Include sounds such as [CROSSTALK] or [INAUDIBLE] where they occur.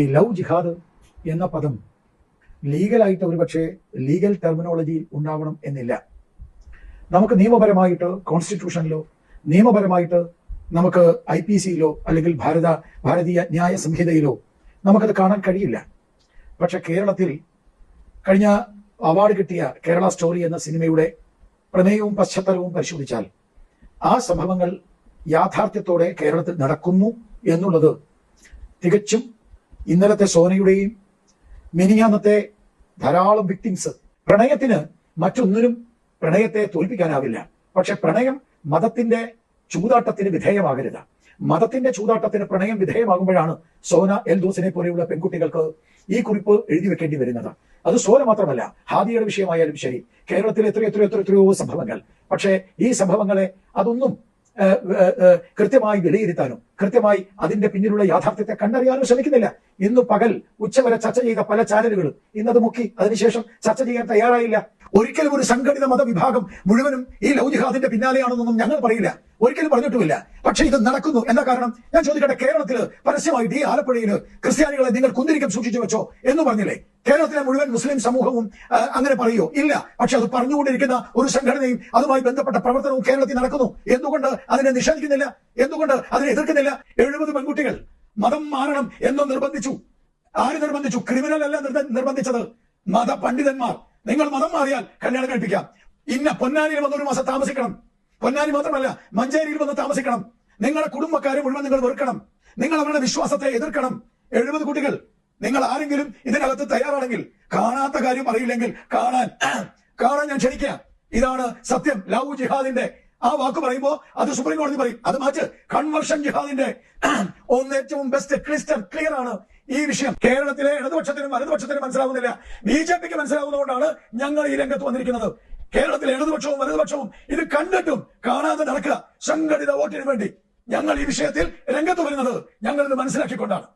ഈ ലവ് ജിഹാദ് എന്ന പദം ലീഗലായിട്ട് ഒരുപക്ഷെ ലീഗൽ ടെർമിനോളജിയിൽ ഉണ്ടാവണം എന്നില്ല. നമുക്ക് നിയമപരമായിട്ട് കോൺസ്റ്റിറ്റ്യൂഷനിലോ നിയമപരമായിട്ട് നമുക്ക് ഐ പി സിയിലോ അല്ലെങ്കിൽ ഭാരത ഭാരതീയ ന്യായ സംഹിതയിലോ നമുക്കത് കാണാൻ കഴിയില്ല. പക്ഷെ കേരളത്തിൽ കഴിഞ്ഞ അവാർഡ് കിട്ടിയ കേരള സ്റ്റോറി എന്ന സിനിമയുടെ പ്രമേയവും പശ്ചാത്തലവും പരിശോധിച്ചാൽ ആ സംഭവങ്ങൾ യാഥാർത്ഥ്യത്തോടെ കേരളത്തിൽ നടക്കുന്നു എന്നുള്ളത് തികച്ചും ഇന്നലത്തെ സോനയുടെയും മിനിയാന്നത്തെ ധാരാളം വിക്ടിംസ് പ്രണയത്തിന് മറ്റൊന്നിനും പ്രണയത്തെ തോൽപ്പിക്കാനാവില്ല. പക്ഷെ പ്രണയം മതത്തിന്റെ ചൂതാട്ടത്തിന് വിധേയമാകരുത്. മതത്തിന്റെ ചൂതാട്ടത്തിന് പ്രണയം വിധേയമാകുമ്പോഴാണ് സോന എൽദോസിനെ പോലെയുള്ള പെൺകുട്ടികൾക്ക് ഈ കുറിപ്പ് എഴുതി വെക്കേണ്ടി വരുന്നത്. അത് സോന മാത്രമല്ല ഹാദിയുടെ വിഷയമായാലും ശരി കേരളത്തിൽ എത്രയോ എത്രയോ എത്രയോ എത്രയോ സംഭവങ്ങൾ. പക്ഷേ ഈ സംഭവങ്ങളെ അതൊന്നും കൃത്യമായി വിലയിരുത്താനും കൃത്യമായി അതിന്റെ പിന്നിലുള്ള യാഥാർത്ഥ്യത്തെ കണ്ടറിയാനും ശ്രമിക്കുന്നില്ല. ഇന്ന് പകൽ ഉച്ചവരെ ചർച്ച ചെയ്ത പല ചാനലുകളും ഇന്നത് മുക്കി അതിനുശേഷം ചർച്ച ചെയ്യാൻ തയ്യാറായില്ല. ഒരിക്കലും ഒരു സംഘടിത മതവിഭാഗം മുഴുവനും ഈ ലൗജിഹാദിന്റെ പിന്നാലെയാണെന്നൊന്നും ഞങ്ങൾ പറയില്ല. ഒരിക്കലും പറഞ്ഞിട്ടുമില്ല. പക്ഷേ ഇത് നടക്കുന്നു. എന്ന കാരണം? ഞാൻ ചോദിക്കട്ടെ കേരളത്തിൽ പരസ്യമായിട്ട് ഈ ആലപ്പുഴയിൽ ക്രിസ്ത്യാനികളെ നിങ്ങൾ കുന്തിരിക്കം സൂക്ഷിച്ചു വെച്ചോ എന്ന് പറഞ്ഞില്ലേ? കേരളത്തിലെ മുഴുവൻ മുസ്ലിം സമൂഹവും അങ്ങനെ പറയോ? ഇല്ല. പക്ഷെ അത് പറഞ്ഞുകൊണ്ടിരിക്കുന്ന ഒരു സംഘടനയും അതുമായി ബന്ധപ്പെട്ട പ്രവർത്തനവും കേരളത്തിൽ നടക്കുന്നു. എന്തുകൊണ്ട് അതിനെ നിഷേധിക്കുന്നില്ല? എന്തുകൊണ്ട് അതിനെ എതിർക്കുന്നില്ല? എഴുപത് പെൺകുട്ടികൾ മതം മാറണം എന്ന് നിർബന്ധിച്ചു. ആര് നിർബന്ധിച്ചു? ക്രിമിനൽ അല്ല നിർബ- നിർബന്ധിച്ചത്. മത പണ്ഡിതന്മാർ നിങ്ങൾ മതം മാറിയാൽ കല്യാണം കഴിപ്പിക്കാം. ഇന്ന പൊന്നാനിയിൽ വന്ന് ഒരു മാസം താമസിക്കണം. പൊന്നാനി മാത്രമല്ല മഞ്ചേരിയിൽ വന്ന് താമസിക്കണം. നിങ്ങളുടെ കുടുംബക്കാരെ മുഴുവൻ നിങ്ങൾ വെറുക്കണം. നിങ്ങൾ അവരുടെ വിശ്വാസത്തെ എതിർക്കണം. എഴുപത് കുട്ടികൾ. നിങ്ങൾ ആരെങ്കിലും ഇതിനകത്ത് തയ്യാറാണെങ്കിൽ കാണാത്ത കാര്യം അറിയില്ലെങ്കിൽ കാണാൻ കാണാൻ ഞാൻ ക്ഷണിക്കാം ഇതാണ് സത്യം. ലവ് ജിഹാദിന്റെ ആ വാക്ക് പറയുമ്പോ അത് സുപ്രീം കോടതി പറയും. അത് മാറ്റ്. കൺവർഷൻ ജിഹാദിന്റെ [CLEARS THROAT] ഒന്ന് ഏറ്റവും ബെസ്റ്റ് ക്രിസ്റ്റൽ ക്ലിയർ ആണ്. ഈ വിഷയം കേരളത്തിലെ ഇടതുപക്ഷത്തിനും വലതുപക്ഷത്തിനും മനസ്സിലാവുന്നില്ല. ബി ജെ പിക്ക് മനസ്സിലാവുന്നതുകൊണ്ടാണ് ഞങ്ങൾ ഈ രംഗത്ത് വന്നിരിക്കുന്നത്. കേരളത്തിലെ ഇടതുപക്ഷവും വലതുപക്ഷവും ഇത് കണ്ടിട്ടും കാണാതെ നടക്കുക. സംഘടിത വോട്ടിന് വേണ്ടി ഞങ്ങൾ ഈ വിഷയത്തിൽ രംഗത്ത് വരുന്നത് ഞങ്ങൾ ഇത് മനസ്സിലാക്കിക്കൊണ്ടാണ്.